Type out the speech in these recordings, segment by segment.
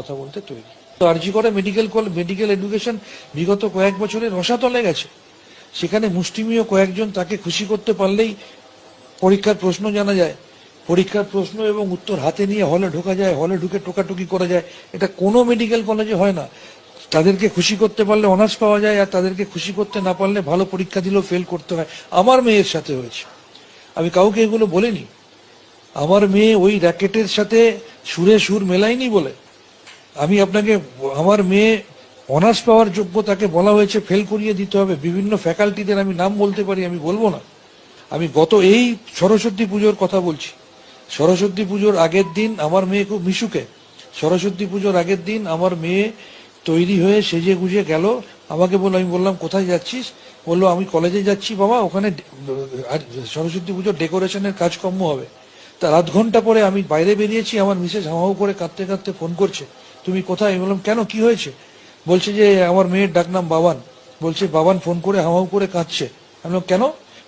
কথা বলতে তৈরি। আরজি করে মেডিকেল কলেজ মেডিকেল এডুকেশন বিগত কয়েক বছরে রসাতলে গেছে। সেখানে মুষ্টিমীয় কয়েকজন তাকে খুশি করতে পারলেই পরীক্ষার প্রশ্ন জানা যায়। পরীক্ষার প্রশ্ন এবং উত্তর হাতে নিয়ে হলে ঢোকা যায়, হলে ঢুকে টোকাটুকি করা যায়। এটা কোনো মেডিকেল কলেজে হয় না। তাদেরকে খুশি করতে পারলে অনার্স পাওয়া যায় আর তাদেরকে খুশি করতে না পারলে ভালো পরীক্ষা দিলেও ফেল করতে হয়। আমার মেয়ের সাথে হয়েছে। আমি কাউকে এগুলো বলিনি। আমার মেয়ে ওই র্যাকেটের সাথে সুরে সুর মেলায়নি বলে আমি আপনাকে, আমার মেয়ে অনার্স পাওয়ার যোগ্য তাকে বলা হয়েছে ফেল করিয়ে দিতে হবে। বিভিন্ন ফ্যাকাল্টিদের আমি নাম বলতে পারি, আমি বলব না। আমি গত এই সরস্বতী পুজোর কথা বলছি। সরস্বতী পুজোর আগের দিন আমার মেয়ে খুব মিশুকে। সরস্বতী পুজোর আগের দিন আমার মেয়ে তৈরি হয়ে সেজে গুজে গেল। আমাকে বলল, আমি বললাম, কোথায় যাচ্ছিস? বলল, আমি কলেজে যাচ্ছি বাবা, ওখানে সরস্বতী পুজোর ডেকোরেশনের কাজকর্ম হবে। তার আধ ঘণ্টা পরে আমি বাইরে বেরিয়েছি, আমার মিসেস হাওয়াও করে কাঁদতে কাঁদতে ফোন করছে, তুমি কোথায়? বললাম, কেন? কি হয়েছে? বলছে যে, আমার মেয়ের ডাকনাম বাবান। বলছে, বাবান ফোন করে হাওয়াও করে কাঁদছে। আমি কেন?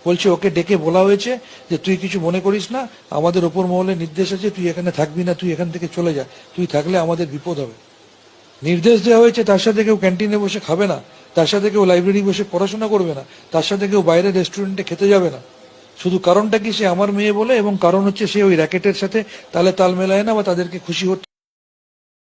বলছে, ওকে ডেকে বলা হয়েছে যে, তুই কিছু মনে করিস না, আমাদের ওপর মহলে নির্দেশ আছে, তুই এখানে থাকবি না, তুই এখান থেকে চলে যা, তুই থাকলে আমাদের বিপদ হবে। নির্দেশ দেওয়া হয়েছে, তার সাথে কেউ ক্যান্টিনে বসে খাবে না, তার সাথে কেউ লাইব্রেরি বসে পড়াশোনা করবে না, তার সাথে কেউ বাইরে রেস্টুরেন্টে খেতে যাবে না। শুধু কারণটা কি সে আমার মেয়ে বলে এবং কারণ হচ্ছে সে ওই র্যাকেটের সাথে তালে তাল মেলায় না বা তাদেরকে খুশি হতে